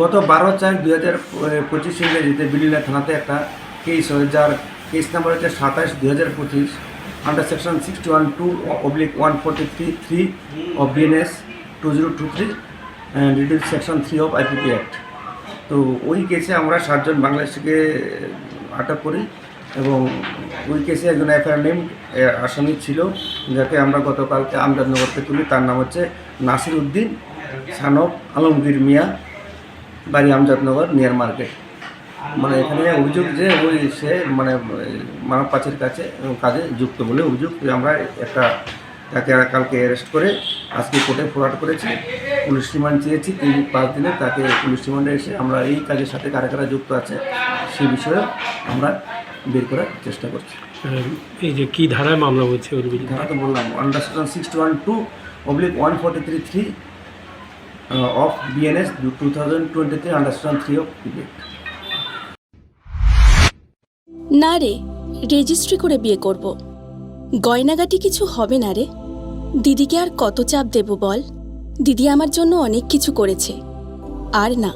গত বারো চার দুই হাজার পঁচিশ ইংরেজিতে বিডিলা থানাতে একটা কেস হয় যার কেস নাম্বার হচ্ছে সাতাশ দুই হাজার পঁচিশ under section sixty one two oblique one forty three three of BNS two zero two three reduce section three of IPP act তো ওই কেসে আমরা সাতজন বাংলাদেশিকে আটক করি এবং ওই কেসে একজন এফআইআর নেম আসামি ছিল যাকে আমরা গতকালকে আমজাদনগরকে তুলি। তার নাম হচ্ছে নাসির উদ্দিন সানব আলমগীর মিয়া। বাড়ি আমজাদনগর নিয়ার মার্কেট মানে এখানে অভিযোগ যে ওই সে মানে মানব পাচের কাছে কাজে যুক্ত বলে অভিযোগ আমরা একটা তাকে কালকে অ্যারেস্ট করে আজকে কোর্টে ফরওয়ার্ড করেছি। পুলিশ রিমান্ড চেয়েছি তিন পাঁচ দিনে তাকে পুলিশ রিমান্ডে এসে আমরা এই কাজের সাথে কারা কারা যুক্ত আছে সেই বিষয়ে আমরা বের করার চেষ্টা করছি। এই যে কী ধারায় মামলা হচ্ছে ওর ধারা তো বললাম under sixty one two oblique one forty three three of BNS two thousand twenty three under section three of না রে রেজিস্ট্রি করে বিয়ে করব। গয়নাগাটি কিছু হবে না রে। দিদিকে আর কত চাপ দেব বল? দিদি আমার জন্য অনেক কিছু করেছে। আর না।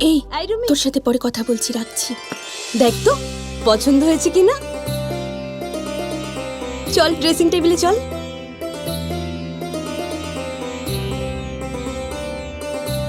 এই তোর সাথে পরে কথা বলছি রাখছি। দেখ তো পছন্দ হয়েছে কিনা? চল ড্রেসিং টেবিলে চল।